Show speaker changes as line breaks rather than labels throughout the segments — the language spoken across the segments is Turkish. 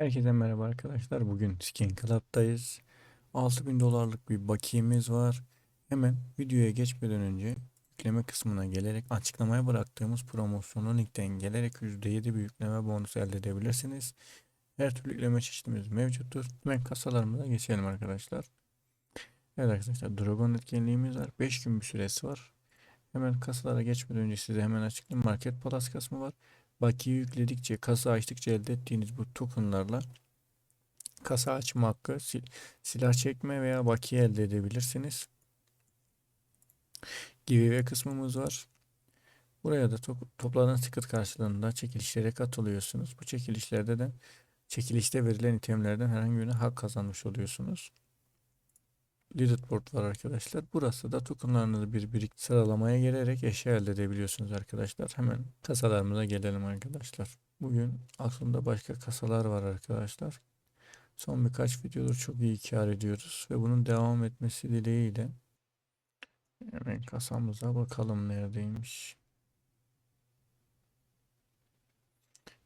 Herkese merhaba arkadaşlar. Bugün Skin Club'dayız. 6000 dolarlık bir bakiyemiz var. Hemen videoya geçmeden önce yükleme kısmına gelerek açıklamaya bıraktığımız promosyonun linkten gelerek %7 bir yükleme bonusu elde edebilirsiniz. Her türlü yükleme çeşitimiz mevcuttur. Hemen kasalarımıza geçelim arkadaşlar. Evet arkadaşlar Dragon etkinliğimiz var. 5 gün bir süresi var. Hemen kasalara geçmeden önce size hemen açıklayayım. Market Plus kısmı var. Bakiye yükledikçe, kasa açtıkça elde ettiğiniz bu tokenlarla kasa açma hakkı, sil silah çekme veya bakiye elde edebilirsiniz. Giveaway kısmımız var. Buraya da to topladığınız ticket karşılığında çekilişlere katılıyorsunuz. Bu çekilişlerde de çekilişte verilen itemlerden herhangi birine hak kazanmış oluyorsunuz. Leaderboard var arkadaşlar. Burası da tokenlarınızı bir birik sıralamaya gelerek eşya elde edebiliyorsunuz arkadaşlar. Hemen kasalarımıza gelelim arkadaşlar. Bugün aklımda başka kasalar var arkadaşlar. Son birkaç videodur çok iyi kar ediyoruz ve bunun devam etmesi dileğiyle hemen kasamıza bakalım neredeymiş.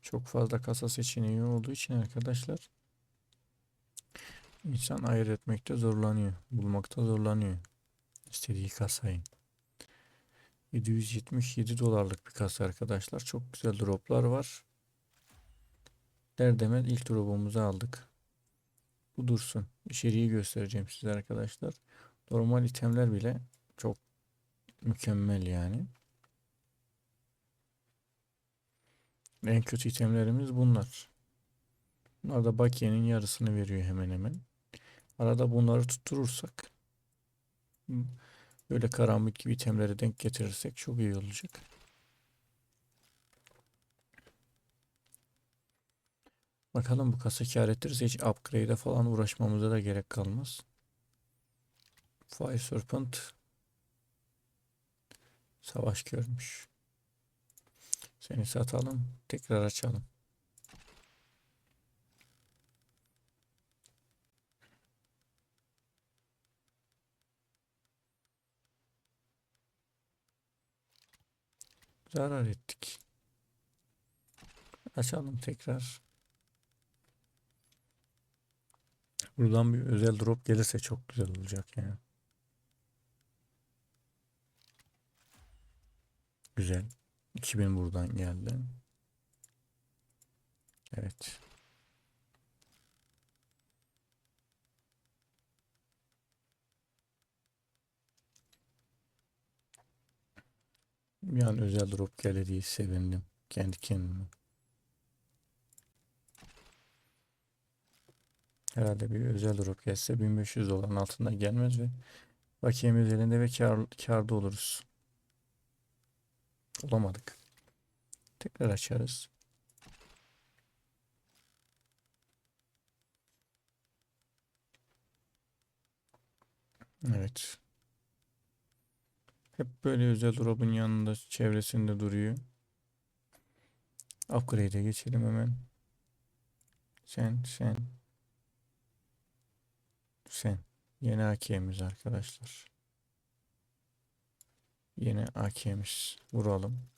Çok fazla kasa seçeneği olduğu için arkadaşlar İnsan ayırt etmekte zorlanıyor. Bulmakta zorlanıyor. İstediği kasayı. 777 dolarlık bir kasa arkadaşlar. Çok güzel droplar var. Derdemel ilk drop'umuzu aldık. Bu dursun. İçeriği göstereceğim size arkadaşlar. Normal itemler bile çok mükemmel yani. En kötü itemlerimiz bunlar. Bunlar da bakiyenin yarısını veriyor hemen hemen. Arada bunları tutturursak böyle karambit gibi itemleri denk getirirsek çok iyi olacak. Bakalım bu kasa kar ettirirse hiç upgrade'e falan uğraşmamıza da gerek kalmaz. Fire Serpent savaş görmüş. Seni satalım. Tekrar açalım. Zarar ettik. Açalım tekrar. Buradan bir özel drop gelirse çok güzel olacak yani. Güzel. 2000 buradan geldi. Evet. Bir an özel drop geldi diye sevindim. Kendi kendime. Herhalde bir özel drop gelse 1500 doların altında gelmez ve bakiyemiz elinde ve kar, karda oluruz. Olamadık. Tekrar açarız. Evet. Hep böyle özel drop'un yanında çevresinde duruyor. Upgrade'e geçelim hemen. Sen, sen. Sen. Yeni AK'miz arkadaşlar. Yeni AK'miz. Vuralım.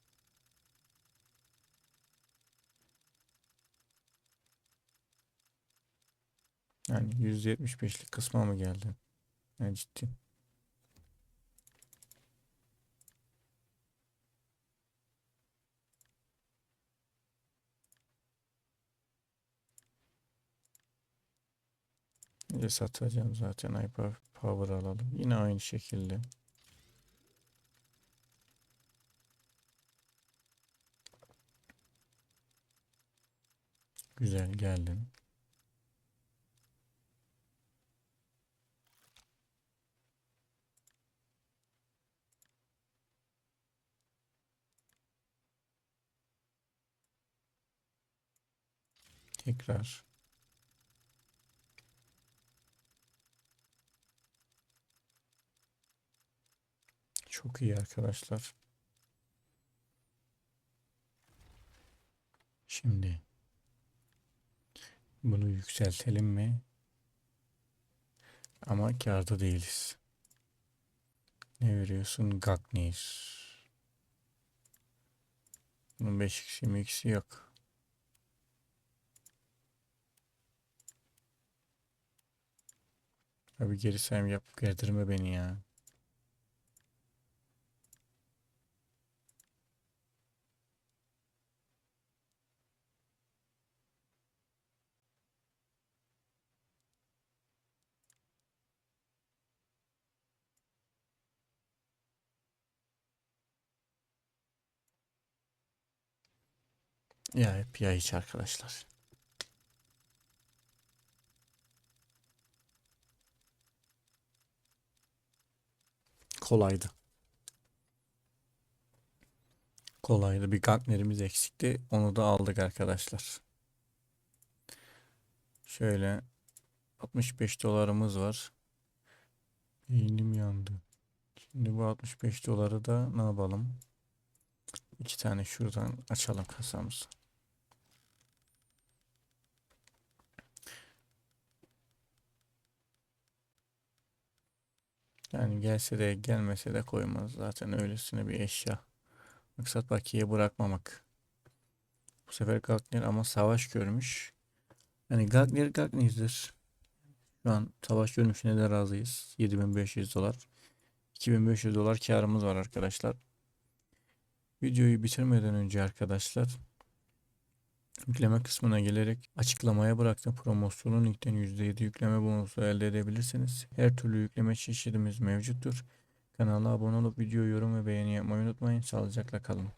Yani %75'lik kısma mı geldi? Yani ciddi. Önce satacağım zaten Hyper Power alalım. Yine aynı şekilde. Güzel geldin. Tekrar. Çok iyi arkadaşlar. Şimdi bunu yükseltelim mi? Ama karda değiliz. Ne veriyorsun? Gagnis. Bunun 5x'i mix'i yok. Abi geri sayım yap. Gerdirme beni ya. Ya hep ya arkadaşlar. Kolaydı. Kolaydı. Bir Gantner'imiz eksikti. Onu da aldık arkadaşlar. Şöyle 65 dolarımız var. Beynim yandı. Şimdi bu 65 doları da ne yapalım? İki tane şuradan açalım kasamızı. Yani gelse de gelmese de koymaz. Zaten öylesine bir eşya. Maksat bakiye bırakmamak. Bu sefer Gagner ama savaş görmüş. Yani Gagner Gagner'dir. Şu an savaş görmüşüne de razıyız. 7500 dolar. 2500 dolar karımız var arkadaşlar. Videoyu bitirmeden önce arkadaşlar yükleme kısmına gelerek açıklamaya bıraktığım promosyonun linkten %7 yükleme bonusu elde edebilirsiniz. Her türlü yükleme çeşidimiz mevcuttur. Kanala abone olup video yorum ve beğeni yapmayı unutmayın. Sağlıcakla kalın.